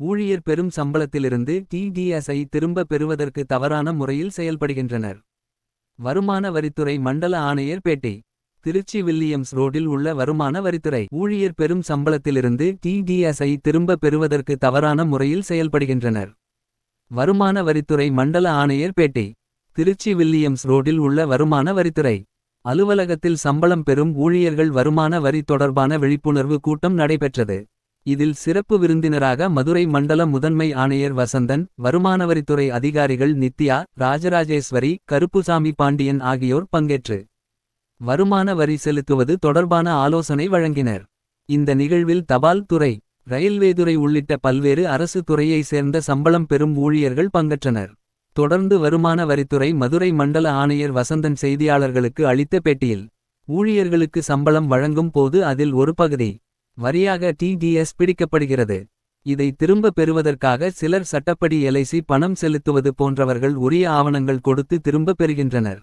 ஊழியர் பெரும் சம்பளத்திலிருந்து டிடிஎஸ்ஐ திரும்ப பெறுவதற்கு தவறான முறையில் செயல்படுகின்றனர். வருமான வரித்துறை மண்டல ஆணையர் பேட்டி திருச்சி வில்லியம்ஸ் ரோடில் உள்ள வருமான வரித்துறை ஊழியர் பெரும் சம்பளத்திலிருந்து டிடிஎஸ்ஐ திரும்ப பெறுவதற்கு தவறான முறையில் செயல்படுகின்றனர். வருமான வரித்துறை மண்டல ஆணையர் பேட்டி திருச்சி வில்லியம்ஸ் ரோடில் உள்ள வருமான வரித்துறை அலுவலகத்தில் சம்பளம் பெறும் ஊழியர்கள் வருமான வரி தொடர்பான விழிப்புணர்வு கூட்டம் நடைபெற்றது. இதில் சிறப்பு விருந்தினராக மதுரை மண்டல முதன்மை ஆணையர் வசந்தன் வருமானவரித்துறை அதிகாரிகள் நித்யா ராஜராஜேஸ்வரி கருப்புசாமி பாண்டியன் ஆகியோர் பங்கேற்று வருமான வரி செலுத்துவது தொடர்பான ஆலோசனை வழங்கினர். இந்த நிகழ்வில் தபால் துறை ரயில்வேதுறை உள்ளிட்ட பல்வேறு அரசு துறையை சேர்ந்த சம்பளம் பெறும் ஊழியர்கள் பங்கேற்றனர். தொடர்ந்து வருமான வரித்துறை மதுரை மண்டல ஆணையர் வசந்தன் செய்தியாளர்களுக்கு அளித்த பேட்டியில். ஊழியர்களுக்கு சம்பளம் வழங்கும் போது அதில் ஒரு பகுதி. வரியாக டிடிஎஸ் பிடிக்கப்படுகிறது. இதை திரும்ப பெறுவதற்காக சிலர் சட்டப்படி எல்ஐசி பணம் செலுத்துவது போன்றவர்கள் உரிய ஆவணங்கள் கொடுத்து திரும்ப பெறுகின்றனர்.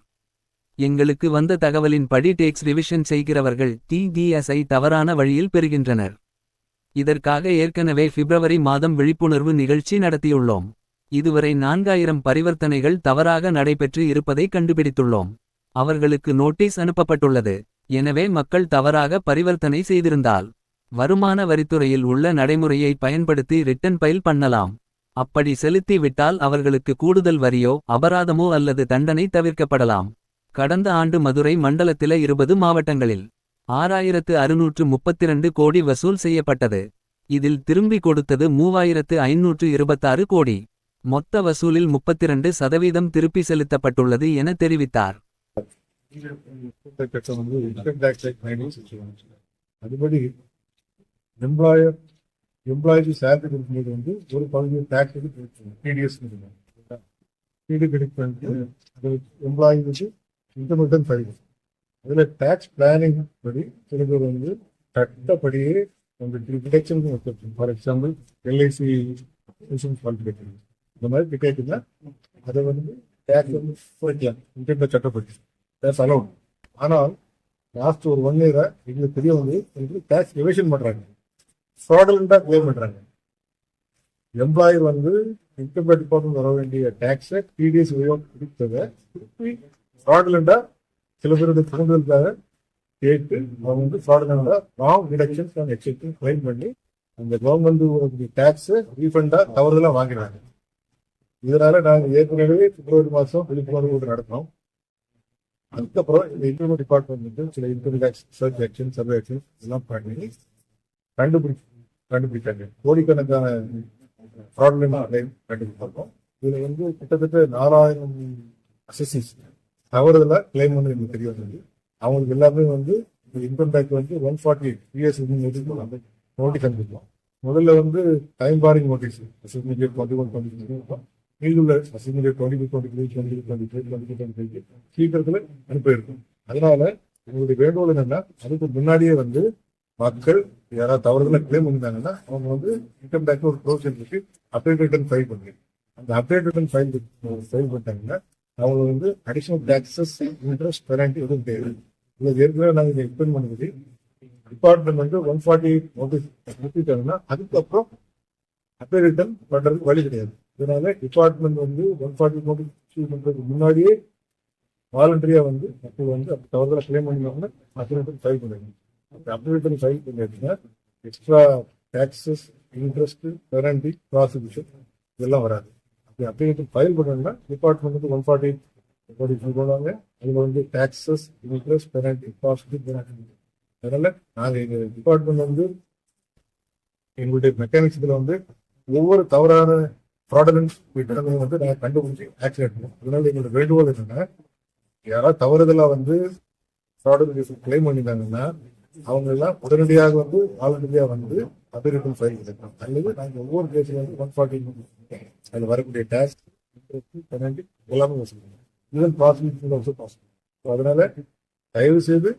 எங்களுக்கு வந்த தகவலின் படி டேக்ஸ் ரிவிஷன் செய்கிறவர்கள் டிடிஎஸ்ஐ தவறான வழியில் பெறுகின்றனர். இதற்காக ஏற்கனவே பிப்ரவரி மாதம் விழிப்புணர்வு நிகழ்ச்சி நடத்தியுள்ளோம். இதுவரை நான்காயிரம் பரிவர்த்தனைகள் தவறாக நடைபெற்று இருப்பதை கண்டுபிடித்துள்ளோம். அவர்களுக்கு நோட்டீஸ் அனுப்பப்பட்டுள்ளது. எனவே மக்கள் தவறாக பரிவர்த்தனை செய்திருந்தால். வருமான வரித்துறையில் உள்ள நடைமுறையை பயன்படுத்தி ரிட்டன் பைல் பண்ணலாம். அப்படி செலுத்தி விட்டால் அவர்களுக்கு கூடுதல் வரியோ அபராதமோ அல்லது தண்டனை தவிர்க்கப்படலாம். கடந்த ஆண்டு மதுரை மண்டலத்தில இருபது மாவட்டங்களில். ஆறாயிரத்து அறுநூற்று முப்பத்திரண்டு கோடி வசூல் செய்யப்பட்டது. இதில் திரும்பி கொடுத்தது மூவாயிரத்து ஐநூற்று இருபத்தாறு கோடி. மொத்த வசூலில் முப்பத்திரண்டு சதவீதம் திருப்பி செலுத்தப்பட்டுள்ளது என தெரிவித்தார். அதுபடி எம்ப்ளாயர் எம்ப்ளாயிக்கு சேலரி கொடுக்கும்போது வந்து ஒரு பகுதியை டேக்ஸ் வந்து டிடிஎஸ் டிடி கிரெடிட் பண்ணிட்டு அது எம்ப்ளாயி வந்து இன்டர்மீடியன் ஃபைல் அதில் டேக்ஸ் பிளானிங் படி சில பேர் வந்து சட்டப்படியே அந்த வச்சிருக்கோம் for example LIC insurance fund கிடைக்கிறது இந்த மாதிரி டிடெக்ட்னா அதை வந்து டேக்ஸ் வந்து குறைக்கலாம் இன்டர்நெட் சட்டப்படி டேக்ஸ் அலௌட் ஆனால் லாஸ்ட் ஒரு ஒன் இயரா எங்களுக்கு தெரிய வந்து எங்களுக்கு டேக்ஸ் எவேஷன் பண்ணுறாங்க ஃப்ராடலண்டா கிளைம் பண்றாங்க. எம்ப்ளாயர் வந்து இன்கம் டிபார்ட்மெண்ட் வர வேண்டிய டேக்ஸை டிடிஎஸ் கொடுத்ததை திருப்பி ஃப்ராடலண்டா சில பேருடைய தூண்டுதலுக்காக கேட்டு அவங்க வந்து ஃப்ராடலண்டா wrong deductions and exception claim பண்ணி அந்த கவர்மெண்ட் டேக்ஸை ரீஃபண்டா தவறுதலா வாங்கினாங்க இதனால நாங்கள் ஏற்கனவே பிப்ரவரி மாதம் விழிப்புணர்வு கூட்டம் நடத்தினோம். அதுக்கப்புறம் இந்த இன்கம் டிபார்ட்மெண்ட் வந்து சில income tax search action survey action இதெல்லாம் பண்ணி கண்டுபிடி கண்டுபிடிச்சாங்க கோடிக்கணக்கான ஃப்ராட்லண்ட் கிளைம் கண்டுபிடிச்சிருக்கோம். இதுல வந்து கிட்டத்தட்ட நாலாயிரம் அசசிஸ் தவறுதலா கிளைம் பண்ண எனக்கு தெரிய வந்தது. அவங்களுக்கு எல்லாமே வந்து இன்கம் டேக்ஸ் வந்து ஒன் ஃபார்ட்டி பிஎஸ் நோட்டீஸ் அனுப்பிச்சோம் முதல்ல வந்து டைம் பாரிங் நோட்டீஸ் அசிமிலியட் டுவெண்ட்டி ஒன் டுவெண்ட்டி மீதுள்ள அசிமிலியட் twenty two twenty three twenty twenty three twenty twenty சீக்கிரத்தில் அனுப்பியிருக்கும். அதனால உங்களுடைய வேண்டுகோள் என்னன்னா அதுக்கு முன்னாடியே வந்து மக்கள் யாராவது தவறுதலாக கிளைம் வந்தாங்கன்னா அவங்க வந்து இன்கம் டேக்ஸ் ஒரு ப்ரொவிஷன் இருக்கு அப்டேட் ரிட்டர்ன் ஃபைல் பண்ணி. அந்த அப்டேட் ரிட்டர்ன் ஃபைல் ஃபைல் பண்ணிட்டாங்கன்னா அவங்க வந்து அடிஷனல் டாக்ஸஸ் இன்ட்ரெஸ்ட் பெனால்ட்டி எதுவும் தேவை இது ஏற்கனவே நாங்கள் இதை எக்ஸ்பிளைன் பண்ணுறது டிபார்ட்மெண்ட் வந்து ஒன் ஃபார்ட்டி எயிட் நோட்டீஸ் கொடுத்துட்டாங்கன்னா அதுக்கப்புறம் அப்டேட் ரிட்டர்ன் பண்ணுறதுக்கு வழி கிடையாது. இதனால டிபார்ட்மெண்ட் வந்து ஒன் ஃபார்ட்டி நோட்டீஸ் இஷ்யூ முன்னாடியே வாலண்டரியாக வந்து மக்கள் வந்து அப்படி தவறுதலாக கிளைம் பண்ணினாங்கன்னா அப்டேட் ஃபைல் பண்ணுறாங்க அப்படி ஃபைல் பண்ணியாச்சுன்னா extra taxes interest penalty prosecution இதெல்லாம் வராது. அப்படி அப்டேட் ஃபைல் பண்ணணும்னா டிபார்ட்மெண்ட் வந்து ஒன் ஃபார்ட்டி பண்ணுவாங்க அதில் வந்து டாக்ஸஸ் இன்ட்ரெஸ்ட் பெனல்டி ப்ராசிக்யூஷன் அதனால நாங்கள் எங்கள் டிபார்ட்மெண்ட் வந்து எங்களுடைய மெக்கானிக்ஸ் வந்து ஒவ்வொரு தவறான ஃப்ராடலன்ஸ் வீட்டில் வந்து நாங்கள் கண்டுபிடிச்சி ஆக்ஷன் எடுக்கணும் அதனால எங்களோட வேண்டுகோள் என்னன்னா யாராவது தவறுதலாக வந்து ஃப்ராடலன்ஸ் கிளைம் பண்ணியிருந்தாங்கன்னா அவங்க எல்லாம் உடனடியாக வந்து வாலண்டியா வந்து அபிரிட்டன் ஃபைல் எடுக்கணும். அல்லது நாங்கள் ஒவ்வொரு கேஸ்ல வந்து ஒன் ஃபார்ட்டி அதில் வரக்கூடிய டேக்ஸ் எல்லாமே வசூலிக்கணும் இதன் ப்ராசிக்யூஷன் ஆல்சோ பாசிபிள் அதனால தயவு செய்து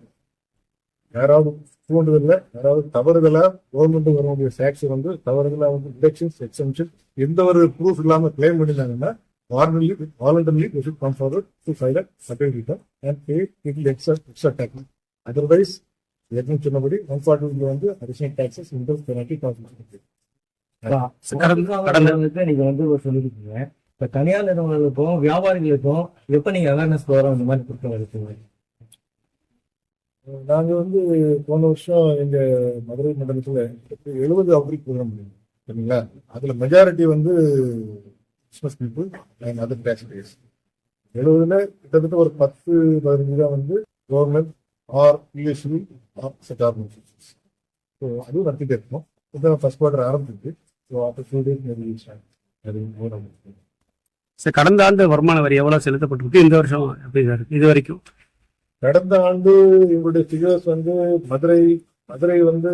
யாராவது தூண்டுதல்ல யாராவது தவறுதலா கவர்மெண்ட் வரக்கூடிய டேக்ஸ் வந்து தவறுதலா வந்து டிடக்ஷன்ஸ் எக்ஸம்ஷன் எந்த ஒரு ப்ரூஃப் இல்லாம கிளைம் பண்ணியிருந்தாங்கன்னா voluntarily voluntarily you should come forward to file certificate and pay it extra extra tax otherwise ஏற்கனவே சொன்னபடி ஒன் ஃபார்ட்டி வந்து அடிஷனல் டாக்ஸஸ் இன்ட்ரெஸ்ட் பெனால்டி காசு நீங்க வந்து ஒரு சொல்லிருக்கீங்க. இப்ப தனியார் நிறுவனங்களுக்கும் வியாபாரிகளுக்கும் எப்ப நீங்க அவேர்னஸ் ப்ரோக்ராம் இந்த மாதிரி கொடுக்க இருக்கீங்க நாங்க வந்து போன வருஷம் எங்க மதுரை மண்டலத்துல எழுபது அவுட்ரீச் ப்ரோக்ராம் சரிங்களா? அதுல மெஜாரிட்டி வந்து business people and other tax base எழுபதுல கிட்டத்தட்ட ஒரு பத்து பதினஞ்சு தான் வந்து government or PSC or set organisations so அதுவும் நடத்திட்டே இருக்கோம் இப்போ ஃபர்ஸ்ட் குவார்டர் ஆரம்பிச்சிருக்கு so after two days maybe அது. சார் கடந்த ஆண்டு வருமான வரி எவ்வளவு செலுத்தப்பட்டிருக்கு? இந்த வருஷம் எப்படி சார்? இது வரைக்கும். கடந்த ஆண்டு எங்களுடைய ஃபிகர்ஸ் வந்து மதுரை மதுரை வந்து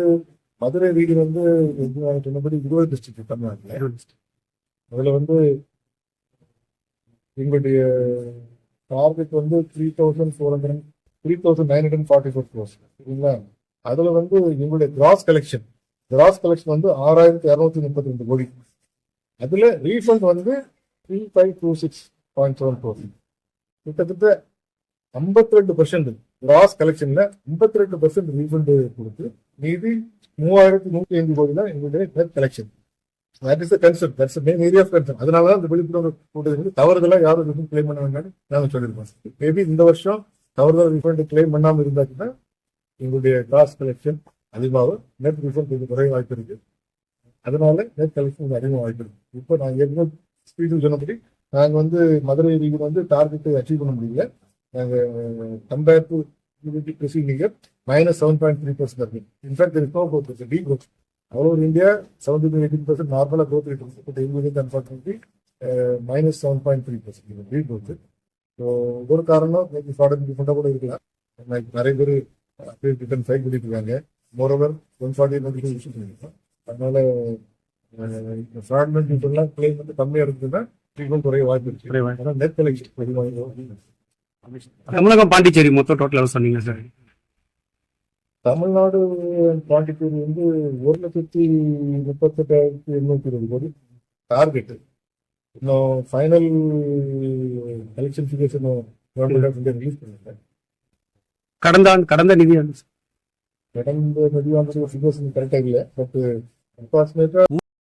மதுரை ரீஜன் வந்து சொன்னபடி இருபது டிஸ்ட்ரிக்ட் தமிழ்நாட்டில். அதுல வந்து எங்களுடைய டார்கெட் வந்து three thousand four hundred three thousand nine hundred forty four crores சரிங்களா? அதில் வந்து எங்களுடைய கிராஸ் கலெக்ஷன் கிராஸ் கலெக்ஷன் வந்து ஆறாயிரத்தி இரநூத்தி முப்பத்தி ரெண்டு கோடி. அதில் ரீஃபண்ட் வந்து three five two six point seven four கிட்டத்தட்ட ஐம்பத்தி ரெண்டு பர்சன்ட் கிராஸ் கலெக்ஷனில் ஐம்பத்தி ரெண்டு பர்சன்ட் ரீஃபண்ட் கொடுத்து மீதி மூவாயிரத்தி நூற்றி ஐந்து கோடி தான் எங்களுடைய net collection that is concern that's main area of concern அதனால தான் இந்த விழிப்புணர்வு கூட்டத்தில் தவறுதெல்லாம் யாரும் எதுவும் கிளைம் பண்ண வேண்டாம்னு நாங்கள் சொல்லியிருக்கோம். மேபி இந்த வருஷம் தவறுதல் ரீஃபண்ட் கிளைம் பண்ணாமல் இருந்தாச்சுன்னா எங்களுடைய கிராஸ் கலெக்ஷன் அதிகமாகும் நெட் ரீஃபண்ட் கொஞ்சம் குறைய வாய்ப்பு இருக்கு. அதனால நெட் கலெக்ஷன் கொஞ்சம் அதிகமாக வாய்ப்பு இருக்கு. இப்போ நாங்கள் ஏற்கனவே ஸ்பீடில் சொன்னபடி நாங்கள் வந்து மதுரை ரீஜன் வந்து டார்கெட்டை அச்சீவ் பண்ண முடியல. நாங்கள் compare to preceding year minus seven point three percent இருக்கு. இன்ஃபேக்ட் இருக்கு போகுது டி growth அவ்வளோ ஒரு இந்தியா செவன்டி எயிட்டீன் பர்சன்ட் நார்மலாக growth ரேட் இருக்கு. பட் எங்களுக்கு unfortunately minus seven point three percent D growth so ஒரு காரணம் மேபி ஃபார்டன் டிஃபரெண்டாக கூட இருக்கலாம். Like நிறைய பேர் ரிட்டர்ன் ஃபைல் பண்ணிட்டு இருக்காங்க. மோரோவர் ஒன் ஃபார்ட்டி நோட்டிஃபிகேஷன் அதனால ஃப்ராட்மெண்ட் இப்பெல்லாம் கிளைம் வந்து கம்மியாக இருக்குதுன்னா ட்ரீட்மெண்ட் குறைய வாய்ப்பு இருக்கு. நெட் கலெக்ஷன் அதிகமாக தமிழகம் பாண்டிச்சேரி மொத்தம் டோட்டல் சொன்னீங்க சார் தமிழ்நாடு பாண்டிச்சேரி வந்து ஒரு லட்சத்தி முப்பத்தெட்டாயிரத்தி எண்ணூத்தி இருபது கோடி. டார்கெட் இன்னும் ஃபைனல் எலெக்ஷன் ஃபிகர்ஸ் இன்னும் கவர்மெண்ட் ஆஃப் இந்தியா ரிலீஸ் பண்ணல கடந்த ஆண்டு. கடந்த நிதி ஆண்டு கடந்த நிதியாண்டு ஃபிகர்ஸ் கரெக்டாக இல்லை பட் அப்ராக்சிமேட்டா